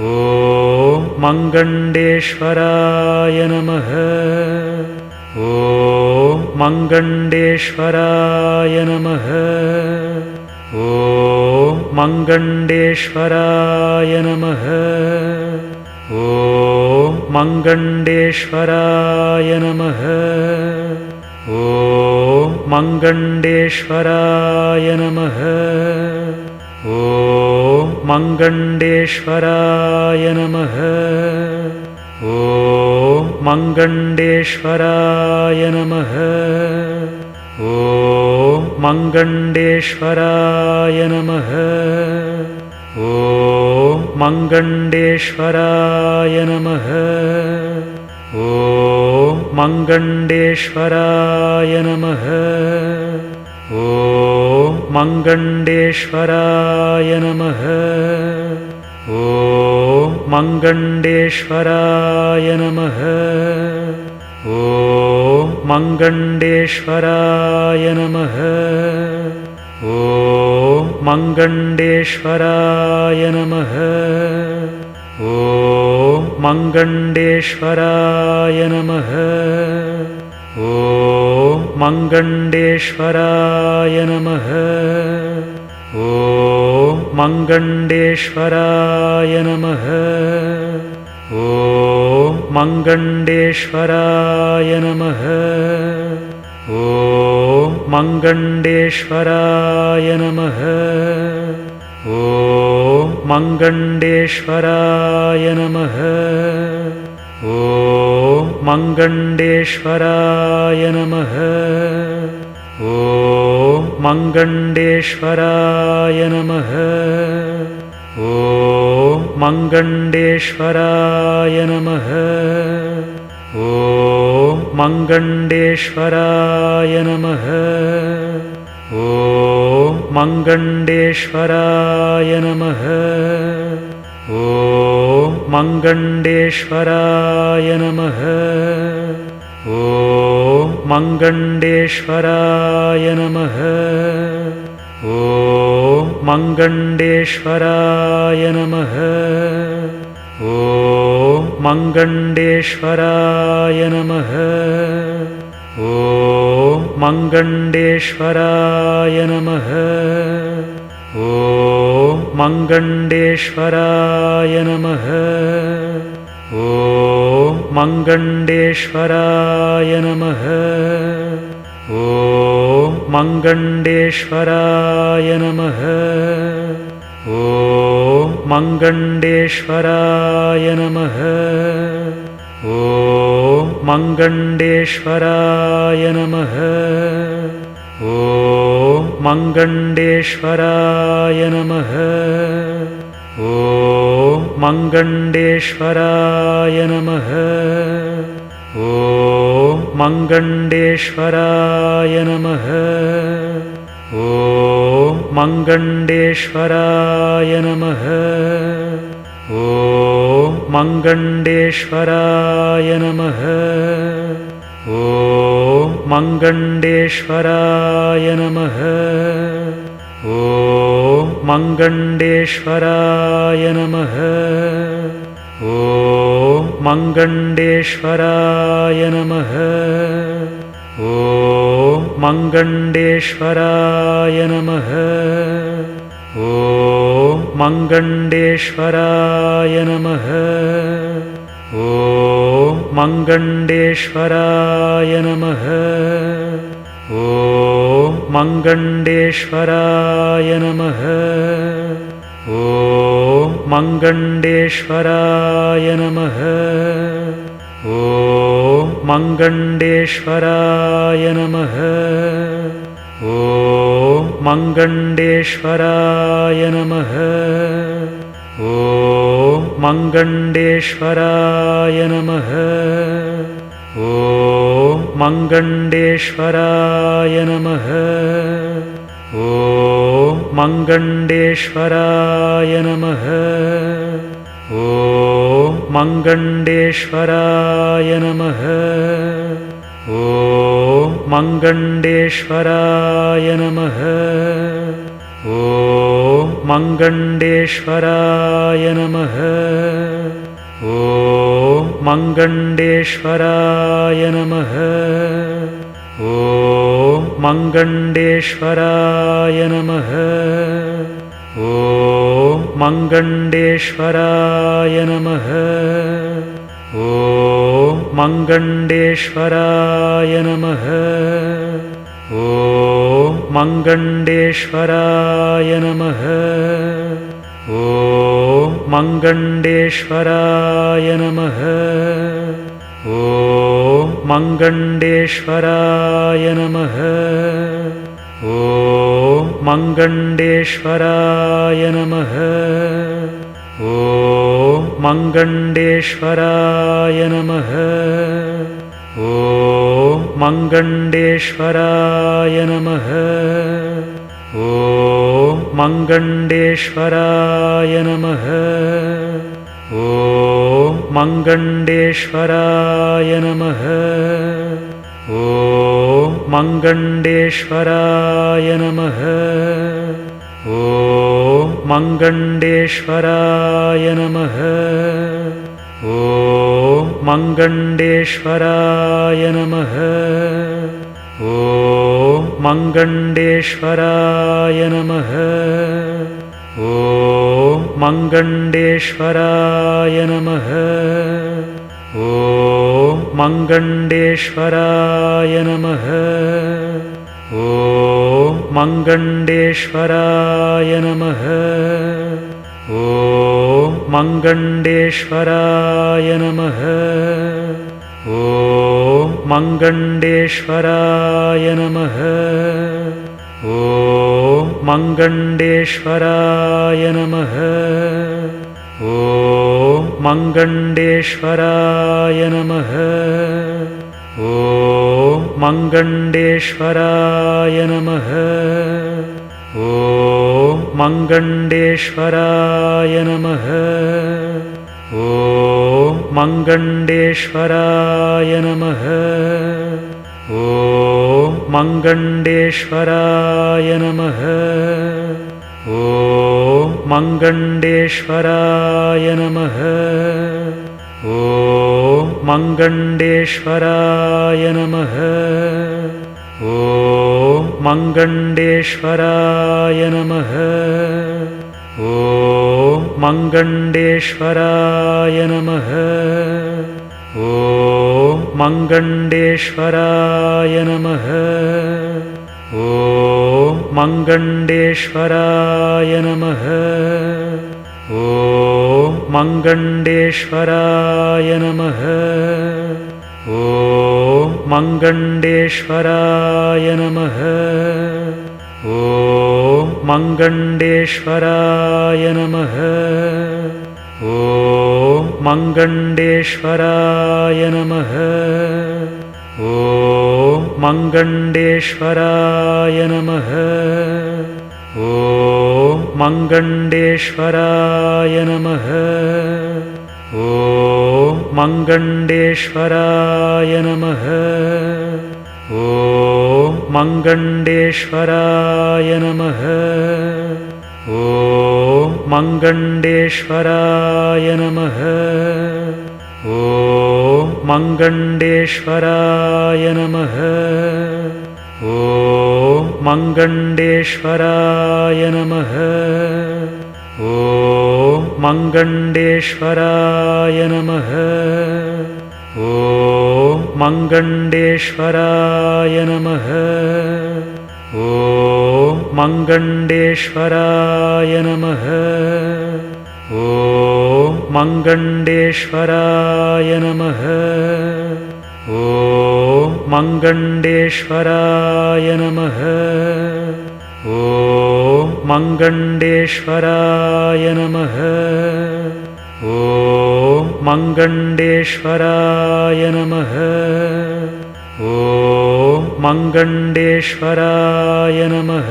ॐ मङ्गण्डेश्वराय नमः। ॐ मङ्गण्डेश्वराय नमः। ॐ मङ्गण्डेश्वराय नमः। ॐ मङ्गण्डेश्वराय नमः। ॐ मङ्गण्डेश्वराय नमः ॐ मङ्गण्डेश्वराय नमः। ॐ मङ्गण्डेश्वराय नमः। ॐ मङ्गण्डेश्वराय नमः। ॐ मङ्गण्डेश्वराय नमः। ॐ मङ्गण्डेश्वराय नमः। ॐ मङ्गण्डेश्वराय नमः। ॐ मङ्गण्डेश्वराय नमः। ॐ मङ्गण्डेश्वराय नमः। ॐ मङ्गण्डेश्वराय नमः। ॐ मङ्गण्डेश्वराय नमः ॐ मङ्गण्डेश्वराय नमः। ॐ मङ्गण्डेश्वराय नमः। ॐ मङ्गण्डेश्वराय नमः। ॐ मङ्गण्डेश्वराय नमः। ॐ मङ्गण्डेश्वराय नमः ॐ मङ्गण्डेश्वराय नमः। ॐ मङ्गण्डेश्वराय नमः। ॐ मङ्गण्डेश्वराय नमः। ॐ मङ्गण्डेश्वराय नमः। ॐ मङ्गण्डेश्वराय नमः। ॐ मङ्गण्डेश्वराय नमः। ॐ मङ्गण्डेश्वराय नमः। ॐ मङ्गण्डेश्वराय नमः। ॐ मङ्गण्डेश्वराय नमः। ॐ मङ्गण्डेश्वराय मङ्गण्डेश्वराय नमः। ॐ मङ्गण्डेश्वराय नमः। ॐ मङ्गण्डेश्वराय नमः। ॐ मङ्गण्डेश्वराय नमः। ॐ मङ्गण्डेश्वराय नमः। ॐ मङ्गण्डेश्वराय नमः मङ्गण्डेश्वराय नमः। ॐ मङ्गण्डेश्वराय नमः। ॐ मङ्गण्डेश्वराय नमः। ॐ मङ्गण्डेश्वराय नमः। ॐ मङ्गण्डेश्वराय नमः ॐ मङ्गण्डेश्वराय नमः। ॐ मङ्गण्डेश्वराय नमः। ॐ मङ्गण्डेश्वराय नमः। ॐ मङ्गण्डेश्वराय नमः। ॐ मङ्गण्डेश्वराय नमः मङ्गण्डेश्वराय नमः। ॐ मङ्गण्डेश्वराय नमः। ॐ मङ्गण्डेश्वराय नमः। ॐ मङ्गण्डेश्वराय नमः। ॐ मङ्गण्डेश्वराय नमः मङ्गण्डेश्वराय नमः। ॐ मङ्गण्डेश्वराय नमः। ॐ मङ्गण्डेश्वराय नमः। ॐ मङ्गण्डेश्वराय नमः। ॐ मङ्गण्डेश्वराय नमः मङ्गण्डेश्वराय नमः। ॐ मङ्गण्डेश्वराय नमः। ॐ मङ्गण्डेश्वराय नमः। ॐ मङ्गण्डेश्वराय नमः। ॐ मङ्गण्डेश्वराय नमः मङ्गण्डेश्वराय नमः। ॐ मङ्गण्डेश्वराय नमः। ॐ मङ्गण्डेश्वराय नमः। ॐ मङ्गण्डेश्वराय नमः। ॐ मङ्गण्डेश्वराय नमः। ॐ मङ्गण्डेश्वराय नमः। ॐ मङ्गण्डेश्वराय नमः। ॐ मङ्गण्डेश्वराय नमः। ॐ मङ्गण्डेश्वराय नमः। ॐ मङ्गण्डेश्वराय नमः। ॐ मङ्गण्डेश्वराय नमः मङ्गण्डेश्वराय नमः। ॐ मङ्गण्डेश्वराय नमः। ॐ मङ्गण्डेश्वराय नमः। ॐ मङ्गण्डेश्वराय नमः। ॐ मङ्गण्डेश्वराय नमः। ॐ मङ्गण्डेश्वराय नमः। ॐ मङ्गण्डेश्वराय नमः। ॐ मङ्गण्डेश्वराय नमः। ॐ मङ्गण्डेश्वराय नमः। ॐ मङ्गण्डेश्वराय नमः। ॐ मङ्गण्डेश्वराय नमः मङ्गण्डेश्वराय नमः। ॐ मङ्गण्डेश्वराय नमः। ॐ मङ्गण्डेश्वराय नमः। ॐ मङ्गण्डेश्वराय नमः। ॐ मङ्गण्डेश्वराय नमः। ॐ मङ्गण्डेश्वराय नमः। ॐ मङ्गण्डेश्वराय नमः। ॐ मङ्गण्डेश्वराय नमः। ॐ मङ्गण्डेश्वराय नमः। ॐ मङ्गण्डेश्वराय नमः मङ्गण्डेश्वराय नमः। ॐ मङ्गण्डेश्वराय नमः। ॐ मङ्गण्डेश्वराय नमः। ॐ मङ्गण्डेश्वराय नमः। ॐ मङ्गण्डेश्वराय नमः। ॐ मङ्गण्डेश्वराय नमः। ॐ मङ्गण्डेश्वराय नमः। ॐ मङ्गण्डेश्वराय नमः। ॐ मङ्गण्डेश्वराय नमः। ॐ मङ्गण्डेश्वराय नमः। ॐ मङ्गण्डेश्वराय नमः ॐ मङ्गण्डेश्वराय नमः। ॐ मङ्गण्डेश्वराय नमः। ॐ मङ्गण्डेश्वराय नमः। ॐ मङ्गण्डेश्वराय नमः